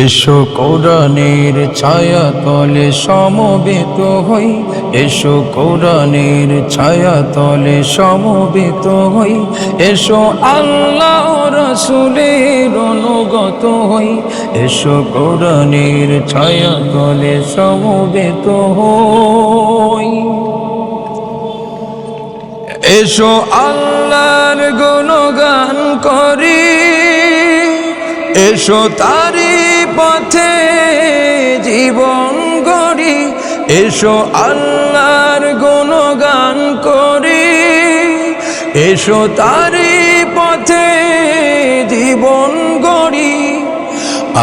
এসো কোরআনের ছায়া তলে সমবেত হই। এসো কোরআনের ছায়া তলে সমবেত হই। এসো আল্লাহ রসুলের অনুগত হই। এসো কোরআনের ছায়া তলে সমবেত হই। এসো আল্লাহর গুণগান করি। এসো তারি পথে জীবন গড়ি, এসো আল্লাহর গুণগান করি। এসো তারি পথে জীবন গড়ি,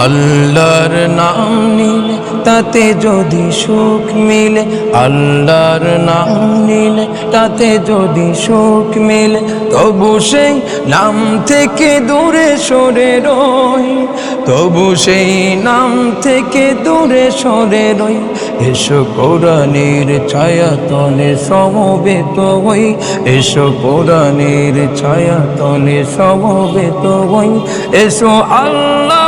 আল্লাহর নাম নিলে তাতে যদি সুখ মিলে, আল্লাহর নাম নিলে তাতে যদি সুখ মিলে, তবু সেই নাম থেকে দূরে সরে রই, তবু সেই নাম থেকে দূরে সরে রই। এসো কোরআনের ছায়া তলে সমবেত হই, এসো কোরআনের ছায়া তলে সমবেত হই, এসো আল্লাহ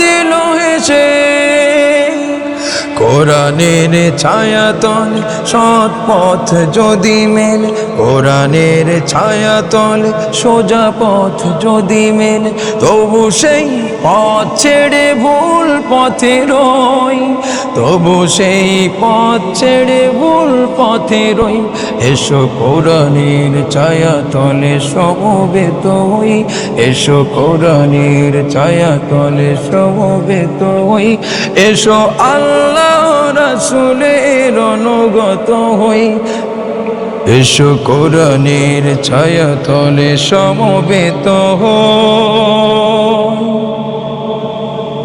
হেসে কোরআনের ছায়াতল সৎ পথ যদি মেলে কোরআনের ছায়াতল সোজা পথ যদি মেলে তবু সেই পথ ছেড়ে ভুল পথে রই। তবু সেই পথ ছেড়ে ভুল পথে রই। এসো কোরআনের ছায়াতলে সমবেত হই। এসো কোরআনের ছায়াতলে সমবেত হই। এসো আল্লাহ রাসুলের অনুগত হই। এসো কোরআনের ছায়াতলে সমবেত হই।